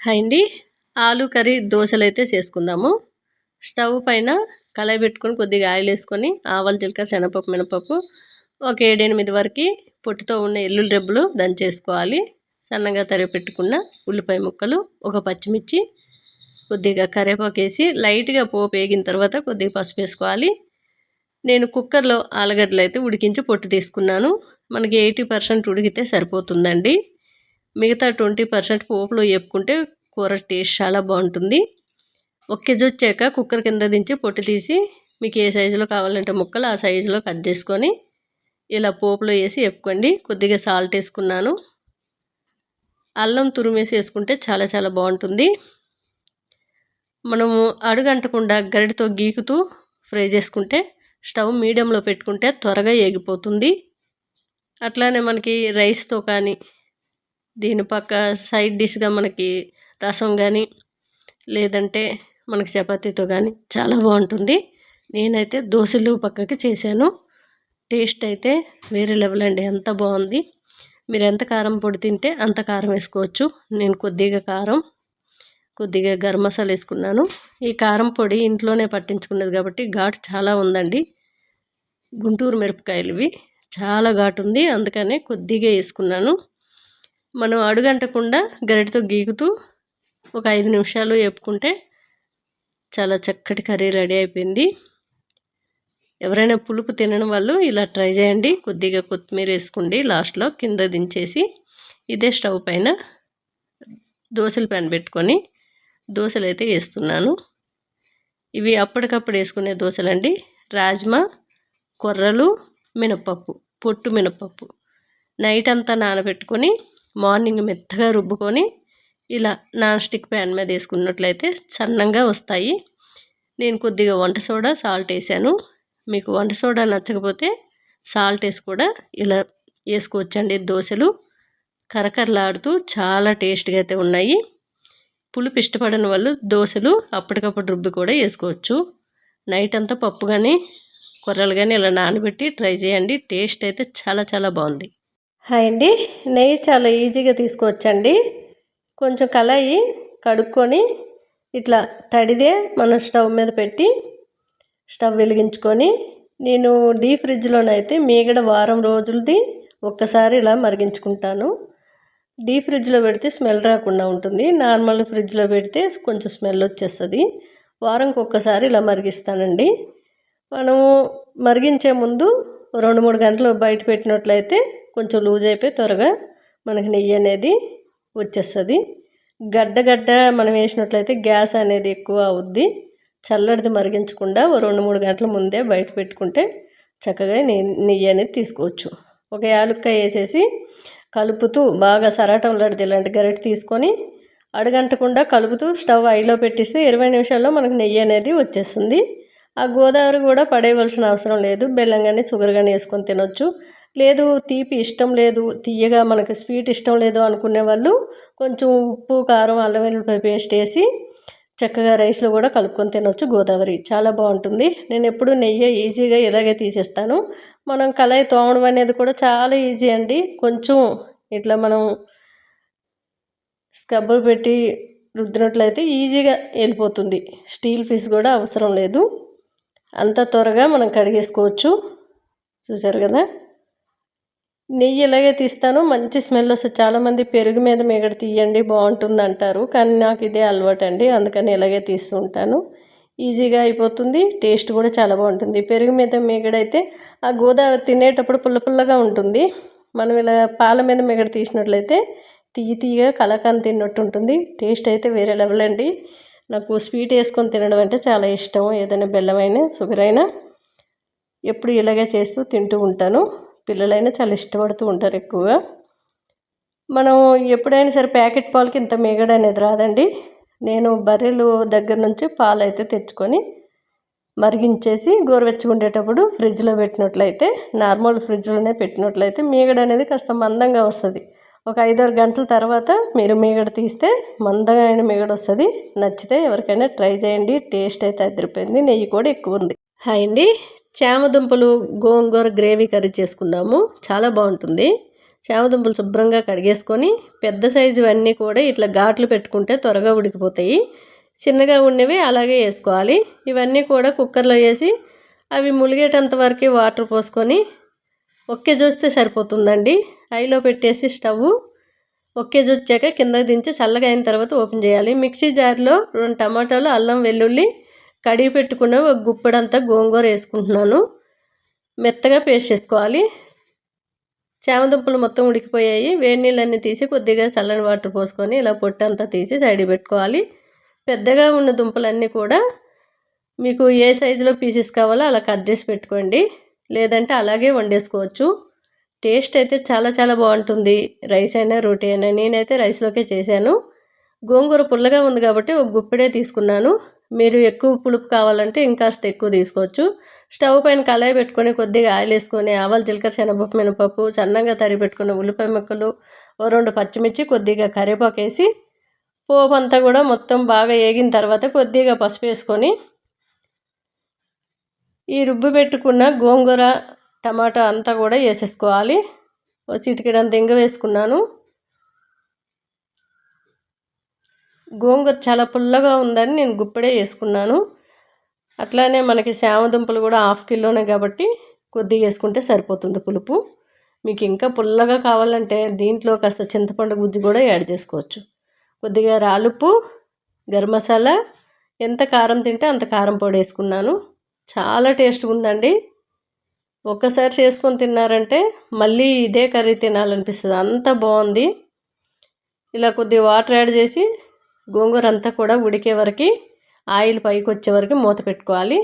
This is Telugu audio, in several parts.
హాయ్ అండి. ఆలు కర్రీ దోశలు అయితే చేసుకుందాము. స్టవ్ పైన కళాయి పెట్టుకొని కొద్దిగా ఆయిల్ వేసుకొని ఆవాలు జీలకర్ర శనగపప్పు మినపప్పు ఒక ఏడెనిమిది వరకు పొట్టుతో ఉన్న ఎల్లుల్లి రెబ్బలు దంచేసుకోవాలి సన్నగా తరిగి పెట్టుకున్న ఉల్లిపాయ ముక్కలు ఒక పచ్చిమిర్చి కొద్దిగా కరివేపాకు వేసి లైట్గా పోపు వేగిన తర్వాత కొద్దిగా పసుపు వేసుకోవాలి. నేను కుక్కర్లో ఆలుగడ్డలు అయితే ఉడికించి పొట్టు తీసుకున్నాను. మనకి ఎయిటీ పర్సెంట్ ఉడికితే సరిపోతుందండి. మిగతా ట్వంటీ పర్సెంట్ పోపులో వేపుకుంటే కూర టేస్ట్ చాలా బాగుంటుంది. ఒక కేజీ వచ్చాక కుక్కర్ కింద దించి పొట్టు తీసి మీకు ఏ సైజులో కావాలంటే ముక్కలు ఆ సైజులో కట్ చేసుకొని ఇలా పోపులో వేసి వేపుకోండి కొద్దిగా సాల్ట్ వేసుకున్నాను. అల్లం తురుమేసి వేసుకుంటే చాలా చాలా బాగుంటుంది. మనము అడుగంటకుండా గరిటితో గీకుతూ ఫ్రై చేసుకుంటే స్టవ్ మీడియంలో పెట్టుకుంటే త్వరగా ఏగిపోతుంది. అట్లానే మనకి రైస్తో కానీ దీని పక్క సైడ్ డిష్గా మనకి రసం కానీ లేదంటే మనకి చపాతీతో కానీ చాలా బాగుంటుంది. నేనైతే దోశలు పక్కకి చేశాను. టేస్ట్ అయితే వేరే లెవెల్ అండి. ఎంత బాగుంది. మీరు ఎంత కారం పొడి తింటే అంత కారం వేసుకోవచ్చు. నేను కొద్దిగా కారం కొద్దిగా గరం మసాలా వేసుకున్నాను. ఈ కారం పొడి ఇంట్లోనే పట్టించుకున్నది కాబట్టి ఘాటు చాలా ఉందండి. గుంటూరు మిరపకాయలు ఇవి. చాలా ఘాటు ఉంది. అందుకనే కొద్దిగా వేసుకున్నాను. మనం అడుగంటకుండా గరిటతో గీకుతూ ఒక ఐదు నిమిషాలు వేపుకుంటే చాలా చక్కటి కర్రీ రెడీ అయిపోయింది. ఎవరైనా పులుపు తినని వాళ్ళు ఇలా ట్రై చేయండి. కొద్దిగా కొత్తిమీర వేసుకోండి. లాస్ట్లో కింద దించేసి ఇదే స్టవ్ పైన దోశల ప్యాన్ పెట్టుకొని దోశలు అయితే వేస్తున్నాను. ఇవి అప్పటికప్పుడు వేసుకునే దోశలండి. రాజ్మా కొర్రలు మినపప్పు పొట్టు మినపప్పు నైట్ అంతా నానబెట్టుకొని మార్నింగ్ మెత్తగా రుబ్బుకొని ఇలా నాన్ స్టిక్ ప్యాన్ మీద వేసుకున్నట్లయితే సన్నంగా వస్తాయి. నేను కొద్దిగా వంట సోడా సాల్ట్ వేసాను. మీకు వంట సోడా నచ్చకపోతే సాల్ట్ వేసి కూడా ఇలా వేసుకోవచ్చండి దోశలు. కరకరలాడుతూ చాలా టేస్ట్గా అయితే ఉన్నాయి. పులుపు ఇష్టపడని వాళ్ళు దోశలు అప్పటికప్పుడు రుబ్బి కూడా వేసుకోవచ్చు. నైట్ అంతా పప్పు కానీ కొర్రలు కానీ ఇలా నానబెట్టి ట్రై చేయండి. టేస్ట్ అయితే చాలా చాలా బాగుంది. హాయ్ అండి. నెయ్యి చాలా ఈజీగా తీసుకోవచ్చండి కొంచెం కలయి కడుక్కొని ఇట్లా తడిదే మనం స్టవ్ మీద పెట్టి స్టవ్ వెలిగించుకొని నేను డీ ఫ్రిడ్జ్లోనైతే మీగడ వారం రోజులది ఒక్కసారి ఇలా మరిగించుకుంటాను. డీ ఫ్రిడ్జ్లో పెడితే స్మెల్ రాకుండా ఉంటుంది. నార్మల్ ఫ్రిడ్జ్లో పెడితే కొంచెం స్మెల్ వచ్చేస్తుంది. వారంకి ఒక్కసారి ఇలా మరిగిస్తానండి. మనము మరిగించే ముందు రెండు మూడు గంటలు బయట పెట్టినట్లయితే కొంచెం లూజ్ అయిపోయి త్వరగా మనకి నెయ్యి అనేది వచ్చేస్తుంది. గడ్డ గడ్డ మనం వేసినట్లయితే గ్యాస్ అనేది ఎక్కువ అవుద్ది. చల్లడిది మరిగించకుండా ఓ రెండు మూడు గంటల ముందే బయట పెట్టుకుంటే చక్కగా నెయ్యి అనేది తీసుకోవచ్చు. ఒక యాలుక్కాయ వేసేసి కలుపుతూ బాగా సరాటం లాంటిది ఇలాంటి గరిటె తీసుకొని అడగంటకుండా కలుపుతూ స్టవ్ ఐలో పెట్టిస్తే ఇరవై నిమిషాల్లో మనకు నెయ్యి అనేది వచ్చేస్తుంది. ఆ గోదావరి కూడా పడేయవలసిన అవసరం లేదు. బెల్లం కానీ షుగర్ కానీ వేసుకొని తినొచ్చు. లేదు తీపి ఇష్టం లేదు తీయగా మనకి స్వీట్ ఇష్టం లేదు అనుకునే వాళ్ళు కొంచెం ఉప్పు కారం అల్లం వెల్లుల్లిపాయ పేస్ట్ వేసి చక్కగా రైస్లో కూడా కలుపుకొని తినొచ్చు గోదావరి. చాలా బాగుంటుంది. నేను ఎప్పుడు నెయ్యి ఈజీగా ఇలాగే తీసేస్తాను. మనం కళాయి తోమడం అనేది కూడా చాలా ఈజీ అండి. కొంచెం ఇట్లా మనం స్క్రబ్బర్ పెట్టి రుద్దినట్లయితే ఈజీగా వెళ్ళిపోతుంది. స్టీల్ ఫీస్ కూడా అవసరం లేదు. అంత త్వరగా మనం కడిగేసుకోవచ్చు. చూసారు కదా? నెయ్యి ఇలాగే తీస్తాను మంచి స్మెల్ వస్తుంది. చాలామంది పెరుగు మీద మిగడ తీయండి బాగుంటుంది అంటారు. కానీ నాకు ఇదే అలవాటు అండి. అందుకని ఇలాగే తీస్తూ ఉంటాను. ఈజీగా అయిపోతుంది. టేస్ట్ కూడా చాలా బాగుంటుంది. పెరుగు మీద మిగడైతే ఆ గోదావరి తినేటప్పుడు పుల్ల పుల్లగా ఉంటుంది. మనం ఇలా పాల మీద మిగడ తీసినట్లయితే తీయ తీయగా కలకాన్ తిన్నట్టు ఉంటుంది. టేస్ట్ అయితే వేరే లెవెల్ అండి. నాకు స్వీట్ వేసుకొని తినడం అంటే చాలా ఇష్టం. ఏదైనా బెల్లమైనా షుగర్ అయినా ఎప్పుడు ఇలాగే చేస్తూ తింటూ ఉంటాను. పిల్లలైనా చాలా ఇష్టపడుతూ ఉంటారు ఎక్కువగా మనం ఎప్పుడైనా సరే ప్యాకెట్ పాలకి ఇంత మిగడ అనేది రాదండి. నేను బర్రెలు దగ్గర నుంచి పాలు అయితే తెచ్చుకొని మరిగించేసి గోరువెచ్చుకుండేటప్పుడు ఫ్రిడ్జ్లో పెట్టినట్లయితే నార్మల్ ఫ్రిడ్జ్లోనే పెట్టినట్లయితే మీగడ అనేది కాస్త మందంగా వస్తుంది. ఒక ఐదారు గంటల తర్వాత మీరు మీగడ తీస్తే మందంగా అయిన మీగడ వస్తుంది. నచ్చితే ఎవరికైనా ట్రై చేయండి. టేస్ట్ అయితే అదిరిపోయింది. నెయ్యి కూడా ఎక్కువ ఉంది. హాయ్ అండి. చామదుంపలు గోంగూర గ్రేవీ కర్రీ చేసుకుందాము. చాలా బాగుంటుంది. చామదుంపలు శుభ్రంగా కడిగేసుకొని పెద్ద సైజు అన్నీ కూడా ఇట్లా ఘాట్లు పెట్టుకుంటే త్వరగా ఉడికిపోతాయి. చిన్నగా ఉన్నవి అలాగే వేసుకోవాలి. ఇవన్నీ కూడా కుక్కర్లో వేసి అవి ములిగేటంత వరకు వాటర్ పోసుకొని ఒకే చూస్తే సరిపోతుందండి. ఐలో పెట్టేసి స్టవ్ ఒకే చూచాక కిందకి దించి చల్లగా అయిన తర్వాత ఓపెన్ చేయాలి. మిక్సీ జార్లో రెండు టమాటాలు అల్లం వెల్లుల్లి కడిగి పెట్టుకున్న ఒక గుప్పెడంతా గోంగూర వేసుకుంటున్నాను. మెత్తగా పేస్ట్ చేసుకోవాలి. చామదుంపలు మొత్తం ఉడికిపోయాయి. వేడి నీళ్ళన్నీ తీసి కొద్దిగా చల్లని వాటర్ పోసుకొని ఇలా పొట్టంతా తీసి సైడ్ పెట్టుకోవాలి. పెద్దగా ఉన్న దుంపలన్నీ కూడా మీకు ఏ సైజులో పీసెస్ కావాలో అలా కట్ చేసి పెట్టుకోండి. లేదంటే అలాగే వండేసుకోవచ్చు. టేస్ట్ అయితే చాలా చాలా బాగుంటుంది. రైస్ అయినా రోటీ అయినా నేనైతే రైస్లోకే చేశాను. గోంగూర పుల్లగా ఉంది కాబట్టి ఒక గుప్పెడే తీసుకున్నాను. మీరు ఎక్కువ పులుపు కావాలంటే ఇంకాస్త ఎక్కువ తీసుకోవచ్చు. స్టవ్ పైన కళాయి పెట్టుకొని కొద్దిగా ఆయిల్ వేసుకొని ఆవాలు జీలకర్ర శనగపప్పు మినపప్పు సన్నంగా తరి పెట్టుకున్న ఉల్లిపాయ ముక్కలు ఓ రెండు పచ్చిమిర్చి కొద్దిగా కరివేపాకు వేసి పోపు అంతా కూడా మొత్తం బాగా వేగిన తర్వాత కొద్దిగా పసుపు వేసుకొని ఈ రుబ్బు పెట్టుకున్న గోంగూర టమాటా అంతా కూడా వేసేసుకోవాలి. చిటికెడంత ఇంగ వేసుకున్నాను. గోంగూర చాలా పుల్లగా ఉందని నేను గుప్పెడే వేసుకున్నాను అట్లానే మనకి శామదుంపలు కూడా హాఫ్ కిలోనే కాబట్టి కొద్దిగా వేసుకుంటే సరిపోతుంది పులుపు. మీకు ఇంకా పుల్లగా కావాలంటే దీంట్లో కాస్త చింతపండు గుజ్జు కూడా యాడ్ చేసుకోవచ్చు. కొద్దిగా రాలుపు గరం మసాలా ఎంత కారం తింటే అంత కారం పొడి వేసుకున్నాను. చాలా టేస్ట్గా ఉందండి. ఒక్కసారి చేసుకొని తిన్నారంటే మళ్ళీ ఇదే కర్రీ తినాలనిపిస్తుంది. అంత బాగుంది. ఇలా కొద్దిగా వాటర్ యాడ్ చేసి గోంగూర అంతా కూడా ఉడికే వరకు ఆయిల్ పైకి వచ్చే వరకు మూత పెట్టుకోవాలి.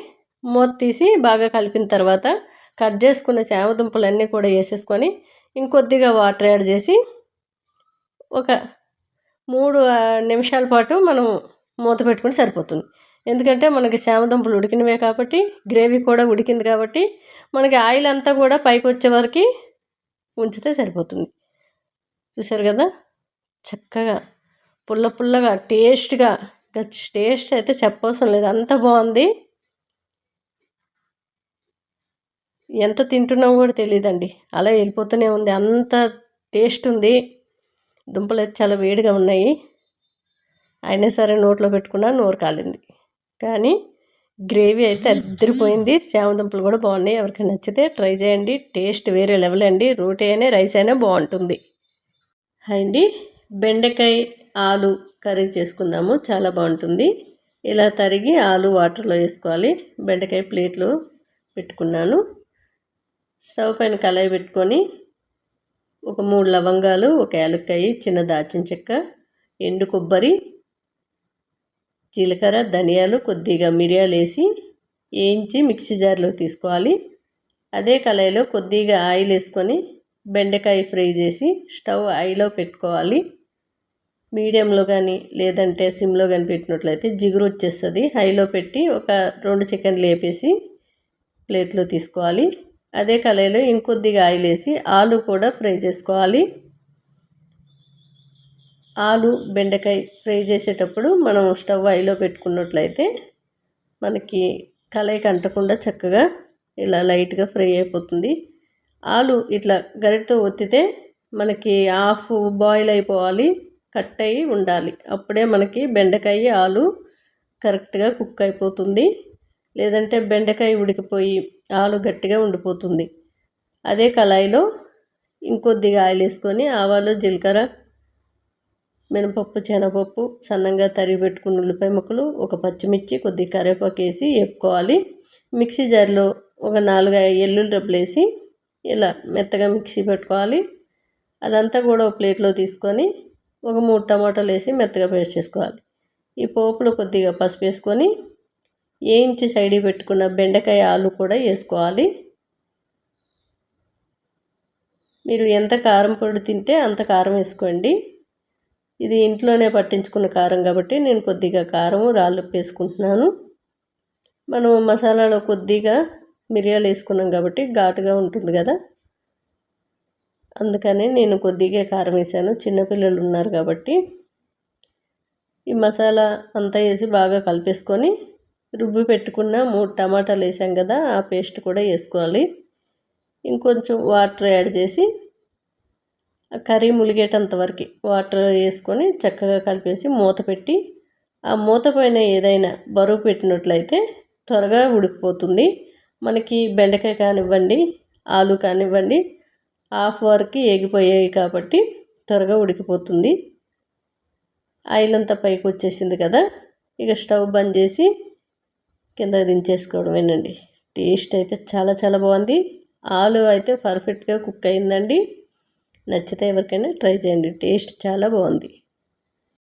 మూత తీసి బాగా కలిపిన తర్వాత కట్ చేసుకున్న చామదుంపలన్నీ కూడా వేసేసుకొని ఇంకొద్దిగా వాటర్ యాడ్ చేసి ఒక మూడు నిమిషాల పాటు మనం మూత పెట్టుకుని సరిపోతుంది. ఎందుకంటే మనకి శామదుంపలు ఉడికినవే కాబట్టి గ్రేవీ కూడా ఉడికింది కాబట్టి మనకి ఆయిల్ అంతా కూడా పైకి వచ్చే వరకు ఉంచితే సరిపోతుంది. చూసారు కదా? చక్కగా పుల్ల పుల్లగా టేస్ట్గా టేస్ట్ అయితే చెప్పవసరం లేదు. అంత బాగుంది ఎంత తింటున్నాం కూడా తెలియదండి అలా వెళ్ళిపోతూనే ఉంది. అంత టేస్ట్ ఉంది. దుంపలు అయితే చాలా వేడిగా ఉన్నాయి. అయినా సరే నోట్లో పెట్టుకున్నా నోరు కాలింది. కానీ గ్రేవీ అయితే అద్దరిపోయింది. దుంపలు కూడా బాగున్నాయి. ఎవరికైనా నచ్చితే ట్రై చేయండి. టేస్ట్ వేరే లెవెల్ అండి. రోటీ అయినా రైస్ అయినా బాగుంటుంది. అండి బెండకాయ ఆలు కర్రీ చేసుకుందాము. చాలా బాగుంటుంది. ఇలా తరిగి ఆలు వాటర్లో వేసుకోవాలి. బెండకాయ ప్లేట్లో పెట్టుకున్నాను. స్టవ్ పైన కళాయి పెట్టుకొని ఒక మూడు లవంగాలు ఒక యాలక్కాయ చిన్న దాచిన చెక్క ఎండు కొబ్బరి జీలకర్ర ధనియాలు కొద్దిగా మిరియాలు వేసి వేయించి మిక్సీ జార్లో తీసుకోవాలి. అదే కళాయిలో కొద్దిగా ఆయిల్ వేసుకొని బెండకాయ ఫ్రై చేసి స్టవ్ ఐలో పెట్టుకోవాలి. మీడియంలో కానీ లేదంటే సిమ్లో కానీ పెట్టినట్లయితే జిగురు వచ్చేస్తుంది. హైలో పెట్టి ఒక రెండు చికెన్లు వేపేసి ప్లేట్లో తీసుకోవాలి. అదే కళాయిలో ఇంకొద్దిగా ఆయిల్ వేసి ఆలు కూడా ఫ్రై చేసుకోవాలి. ఆలు బెండకాయ ఫ్రై చేసేటప్పుడు మనం స్టవ్ ఐలో పెట్టుకున్నట్లయితే మనకి కళాయికి అంటకుండా చక్కగా ఇలా లైట్గా ఫ్రై అయిపోతుంది. ఆలు ఇట్లా గరిటతో ఒత్తితే మనకి హాఫ్ బాయిల్ అయిపోవాలి. కట్ అయ్యి ఉండాలి. అప్పుడే మనకి బెండకాయ ఆలు కరెక్ట్గా కుక్ అయిపోతుంది. లేదంటే బెండకాయ ఉడికిపోయి ఆలు గట్టిగా ఉండిపోతుంది. అదే కళాయిలో ఇంకొద్దిగా ఆయిల్ వేసుకొని ఆవాలు జీలకర్ర మినపప్పు శనగపప్పు సన్నంగా తరిగి పెట్టుకున్న ఉల్లిపాయ ముక్కలు ఒక పచ్చిమిర్చి కొద్ది కరివేపాకు వేసి వేపుకోవాలి. మిక్సీ జార్లో ఒక నాలుగు ఎల్లుల్లి డబ్బులు వేసి ఇలా మెత్తగా మిక్సీ పెట్టుకోవాలి. అదంతా కూడా ఒక ప్లేట్లో తీసుకొని ఒక మూడు టమాటాలు వేసి మెత్తగా పేస్ట్ చేసుకోవాలి. ఈ పోపులో కొద్దిగా పసుపు వేసుకొని వేయించి సైడ్ పెట్టుకున్న బెండకాయ ఆలు కూడా వేసుకోవాలి. మీరు ఎంత కారం పొడి తింటే అంత కారం వేసుకోండి. ఇది ఇంట్లోనే పట్టించుకున్న కారం కాబట్టి నేను కొద్దిగా కారం రాళ్ళు వేసుకుంటున్నాను. మనం మసాలాలో కొద్దిగా మిరియాలు వేసుకున్నాం కాబట్టి ఘాటుగా ఉంటుంది కదా. అందుకని నేను కొద్దిగా కారం వేసాను. చిన్నపిల్లలు ఉన్నారు కాబట్టి ఈ మసాలా అంతా వేసి బాగా కలిపేసుకొని రుబ్బి పెట్టుకున్న మూడు టమాటాలు వేసాం కదా ఆ పేస్ట్ కూడా వేసుకోవాలి. ఇంకొంచెం వాటర్ యాడ్ చేసి ఆ కర్రీ ములిగేటంత వరకు వాటర్ వేసుకొని చక్కగా కలిపేసి మూత పెట్టి ఆ మూత పైన ఏదైనా బరువు పెట్టినట్లయితే త్వరగా ఉడికిపోతుంది. మనకి బెండకాయ కానివ్వండి ఆలు కానివ్వండి హాఫ్ వరకు ఎగిపోయాయి కాబట్టి త్వరగా ఉడికిపోతుంది. ఆయిల్ అంతా పైకి వచ్చేసింది కదా ఇక స్టవ్ బంద్ చేసి కింద దించేసుకోవడమేనండి టేస్ట్ అయితే చాలా చాలా బాగుంది. ఆలు అయితే పర్ఫెక్ట్గా కుక్ అయిందండి. నచ్చితే ఎవరికైనా ట్రై చేయండి టేస్ట్ చాలా బాగుంది.